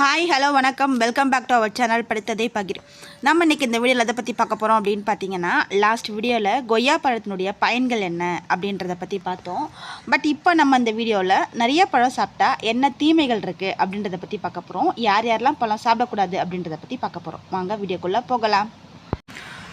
Hi hello வணக்கம். Welcome back to our channel படித்ததை பகிர். நம்ம இன்றைக்கி இந்த வீடியோவில் எதை பற்றி பார்க்க போகிறோம் அப்படின்னு பார்த்தீங்கன்னா லாஸ்ட் வீடியோவில் கொய்யா பழத்தினுடைய பயன்கள் என்ன அப்படின்றத பற்றி பார்த்தோம். பட் இப்போ நம்ம இந்த வீடியோவில் நிறைய பழம் சாப்பிட்டா என்ன தீமைகள் இருக்குது அப்படின்றத பற்றி பார்க்க போகிறோம் யார் யாரெல்லாம் பழம் சாப்பிடக்கூடாது அப்படின்றத பற்றி பார்க்க போகிறோம் வாங்க வீடியோக்குள்ளே போகலாம்.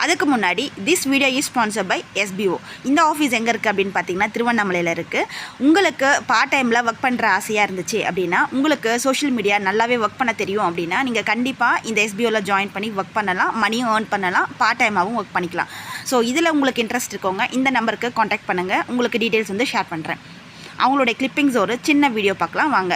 அதுக்கு முன்னாடி this video is sponsor by SPO இந்த ஆஃபீஸ் எங்கே இருக்குது அப்படின்னு பார்த்தீங்கன்னா திருவண்ணாமலையில் இருக்குது உங்களுக்கு பார்ட் டைமில் ஒர்க் பண்ணுற ஆசையாக இருந்துச்சு அப்படின்னா உங்களுக்கு சோஷியல் மீடியா நல்லாவே ஒர்க் பண்ண தெரியும் அப்படின்னா நீங்கள் கண்டிப்பாக இந்த எஸ்பிஓவில் ஜாயின் பண்ணி ஒர்க் பண்ணலாம் மணியும் ஏர்ன் பண்ணலாம் பார்ட் டைமாகவும் ஒர்க் பண்ணிக்கலாம். ஸோ இதில் உங்களுக்கு இன்ட்ரெஸ்ட் இருக்கவங்க இந்த நம்பருக்கு காண்டாக்ட் பண்ணுங்கள் உங்களுக்கு டீட்டெயில்ஸ் வந்து ஷேர் பண்ணுறேன் அவங்களுடைய கிளிப்பிங்ஸ் ஒரு சின்ன வீடியோ பார்க்கலாம். வாங்க.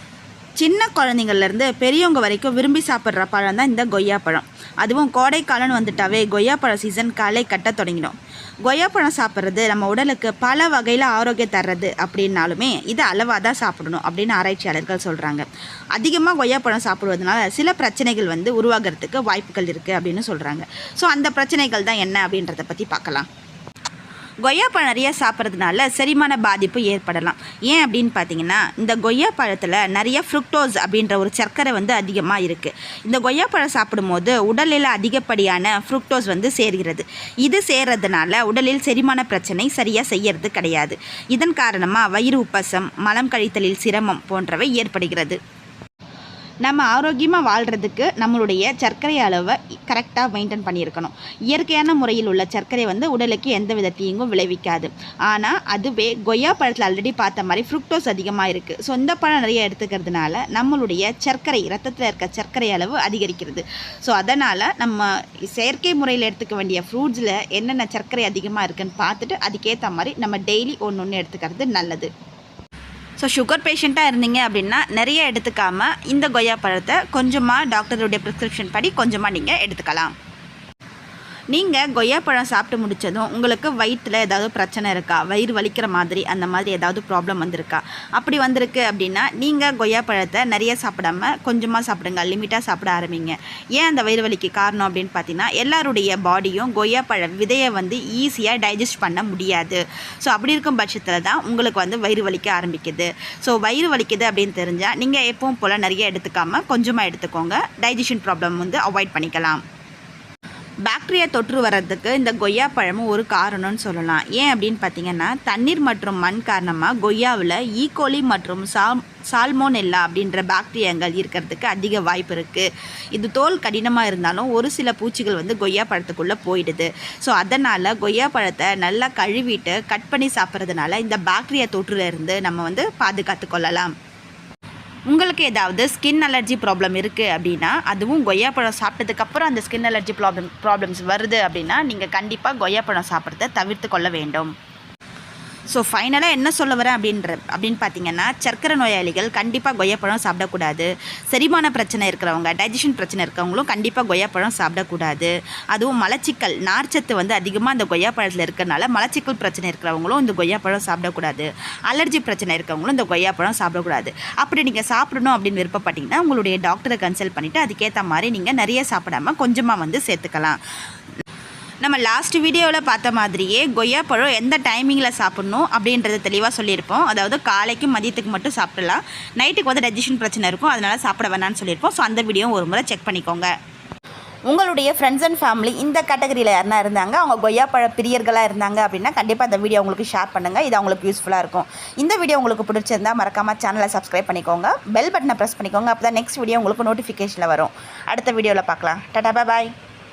சின்ன குழந்தைங்கள்லேருந்து பெரியவங்க வரைக்கும் விரும்பி சாப்பிட்ற பழம் தான் இந்த கொய்யா பழம். அதுவும் கோடைக்காலம்னு வந்துட்டாவே கொய்யா பழம் சீசன் காலை கட்ட தொடங்கிடும். கொய்யா பழம் சாப்பிட்றது நம்ம உடலுக்கு பல வகையில் ஆரோக்கியம் தர்றது அப்படின்னாலுமே இது அளவாக தான் சாப்பிடணும் அப்படின்னு ஆராய்ச்சியாளர்கள் சொல்கிறாங்க அதிகமாக கொய்யா பழம் சாப்பிடுவதனால சில பிரச்சனைகள் வந்து உருவாகிறதுக்கு வாய்ப்புகள் இருக்குது அப்படின்னு சொல்கிறாங்க ஸோ அந்த பிரச்சனைகள் தான் என்ன அப்படின்றத பற்றி பார்க்கலாம். கொய்யா பழம் நிறைய சாப்பிட்றதுனால செரிமான பாதிப்பு ஏற்படலாம். ஏன் அப்படின்னு பார்த்தீங்கன்னா இந்த கொய்யா பழத்தில் நிறைய ஃப்ருக்டோஸ் அப்படின்ற ஒரு சர்க்கரை வந்து அதிகமாக இருக்குது இந்த கொய்யா பழம் சாப்பிடும்போது உடலில் அதிகப்படியான ஃப்ருக்டோஸ் வந்து சேர்கிறது. இது சேர்றதுனால உடலில் செரிமான பிரச்சனை சரியாக செய்யறது கிடையாது. இதன் காரணமாக வயிறு உப்பசம் மலம் கழித்தலில் சிரமம் போன்றவை ஏற்படுகிறது. நம்ம ஆரோக்கியமாக வாழ்கிறதுக்கு நம்மளுடைய சர்க்கரை அளவை கரெக்டாக மெயின்டைன் பண்ணியிருக்கணும். இயற்கையான முறையில் உள்ள சர்க்கரை வந்து உடலுக்கு எந்த வித தீங்கும் விளைவிக்காது. ஆனால் அதுவே கொய்யா பழத்தில் ஆல்ரெடி பார்த்த மாதிரி ஃப்ரூக்டோஸ் அதிகமாக இருக்குது சொந்த பழம் நிறைய எடுத்துக்கிறதுனால நம்மளுடைய சர்க்கரை ரத்தத்தில் இருக்க சர்க்கரை அளவு அதிகரிக்கிறது. ஸோ அதனால் நம்ம செயற்கை முறையில் எடுத்துக்க வேண்டிய ஃப்ரூட்ஸில் என்னென்ன சர்க்கரை அதிகமாக இருக்குன்னு பார்த்துட்டு அதுக்கேற்ற மாதிரி நம்ம டெய்லி ஒன்று ஒன்று எடுத்துக்கிறது நல்லது. ஸோ சுகர் பேஷண்ட்டாக இருந்தீங்க அப்படின்னா நிறைய எடுத்துக்காமல் இந்த கொய்யா பழத்தை கொஞ்சமாக டாக்டருடைய ப்ரிஸ்கிரிப்ஷன் படி கொஞ்சமாக நீங்கள் எடுத்துக்கலாம். நீங்கள் கொய்யாப்பழம் சாப்பிட்டு முடித்ததும் உங்களுக்கு வயிற்றில் ஏதாவது பிரச்சனை இருக்கா? வயிறு வலிக்கிற மாதிரி அந்த மாதிரி ஏதாவது ப்ராப்ளம் வந்திருக்கா? அப்படி வந்திருக்கு அப்படின்னா நீங்கள் கொய்யாப்பழத்தை நிறைய சாப்பிடாம கொஞ்சமாக சாப்பிடுங்க லிமிட்டாக சாப்பிட ஆரம்பிங்க. ஏன் அந்த வயிறு வலிக்கு காரணம் அப்படின்னு பார்த்தீங்கன்னா எல்லாருடைய பாடியும் கொய்யாப்பழ விதையை வந்து ஈஸியாக டைஜஸ்ட் பண்ண முடியாது. ஸோ அப்படி இருக்கும் பட்சத்தில் தான் உங்களுக்கு வந்து வயிறு வலிக்க ஆரம்பிக்குது. ஸோ வயிறு வலிக்குது அப்படின்னு தெரிஞ்சால் நீங்கள் எப்பவும் போல் நிறைய எடுத்துக்காமல் கொஞ்சமாக எடுத்துக்கோங்க. டைஜஷன் ப்ராப்ளம் வந்து அவாய்ட் பண்ணிக்கலாம். பாக்டீரியா தொற்று வர்றதுக்கு இந்த கொய்யா பழமும் ஒரு காரணம்னு சொல்லலாம். ஏன் அப்படின்னு பார்த்தீங்கன்னா தண்ணீர் மற்றும் மண் காரணமாக கொய்யாவில் ஈகோலி e. மற்றும் சால் சால்மோனெல்லா அப்படின்ற பாக்டீரியாங்கள் இருக்கிறதுக்கு அதிக வாய்ப்பு இருக்குது இது தோல் கடினமாக இருந்தாலும் ஒரு சில பூச்சிகள் வந்து கொய்யா பழத்துக்குள்ளே போயிடுது. ஸோ அதனால் கொய்யா பழத்தை நல்லா கழுவிட்டு கட் பண்ணி சாப்பிட்றதுனால இந்த பாக்டீரியா தொற்றுலேருந்து நம்ம வந்து பாதுகாத்து கொள்ளலாம். உங்களுக்கு ஏதாவது ஸ்கின் அலர்ஜி ப்ராப்ளம் இருக்குது அப்படின்னா அதுவும் கொய்யாப்பழம் சாப்பிட்டதுக்கப்புறம் அந்த ஸ்கின் அலர்ஜி ப்ராப்ளம் ப்ராப்ளம்ஸ் வருது அப்படின்னா நீங்கள் கண்டிப்பாக கொய்யாப்பழம் சாப்பிட்றத தவிர்த்து கொள்ள வேண்டும். ஸோ ஃபைனலாக என்ன சொல்ல வரேன் அப்படின்ற அப்படின்னு பார்த்தீங்கன்னா சர்க்கரை நோயாளிகள் கண்டிப்பாக கொய்யாப்பழம் சாப்பிடக்கூடாது. செரிமான பிரச்சனை இருக்கிறவங்க டைஜஷன் பிரச்சனை இருக்கிறவங்களும் கண்டிப்பாக கொய்யாப்பழம் சாப்பிடக்கூடாது. அதுவும் மலச்சிக்கல் நார்ச்சத்து வந்து அதிகமாக அந்த கொய்யாப்பழத்தில் இருக்கிறனால மலச்சிக்கல் பிரச்சனை இருக்கிறவங்களும் இந்த கொய்யாப்பழம் சாப்பிடக்கூடாது. அலர்ஜி பிரச்சனை இருக்கிறவங்களும் இந்த கொய்யாப்பழம் சாப்பிடக்கூடாது. அப்படி நீங்கள் சாப்பிடணும் அப்படின்னு விருப்பப்பட்டீங்கன்னா உங்களுடைய டாக்டரை கன்சல்ட் பண்ணிவிட்டு அதுக்கேற்ற மாதிரி நீங்கள் நிறைய சாப்பிடாம கொஞ்சமாக வந்து சேர்த்துக்கலாம். நம்ம லாஸ்ட் வீடியோவில் பார்த்த மாதிரியே கொய்யா பழம் எந்த டைமிங்கில் சாப்பிட்ணும் அப்படின்றத தெளிவாக சொல்லியிருப்போம். அதாவது காலைக்கு மதியத்துக்கு மட்டும் சாப்பிடலாம். நைட்டுக்கு வந்து டைஜஷன் பிரச்சனை இருக்கும். அதனால் சாப்பிட வேணாம்னு சொல்லியிருப்போம். ஸோ அந்த வீடியோ ஒரு முறை செக் பண்ணிக்கோங்க. உங்களுடைய ஃப்ரெண்ட்ஸ் அண்ட் ஃபேமிலி இந்த கேட்டகரியில் யாருனா இருந்தாங்க? அவங்க கொய்யாப்பழ பிரியர்களாக இருந்தாங்க அப்படின்னா கண்டிப்பாக இந்த வீடியோ உங்களுக்கு ஷேர் பண்ணுங்கள் இது அவங்களுக்கு யூஸ்ஃபுல்லாக இருக்கும். இந்த வீடியோ உங்களுக்கு பிடிச்சிருந்தா மறக்காமல் சேனலை சப்ஸ்கிரைப் பண்ணிக்கோங்க. பெல் பட்டனை ப்ரெஸ் பண்ணிக்கோங்க. அப்போ தான் நெக்ஸ்ட் வீடியோ உங்களுக்கு நோட்டிஃபிகேஷனில் வரும். அடுத்த வீடியோவில் பார்க்கலாம். டாடா பாய்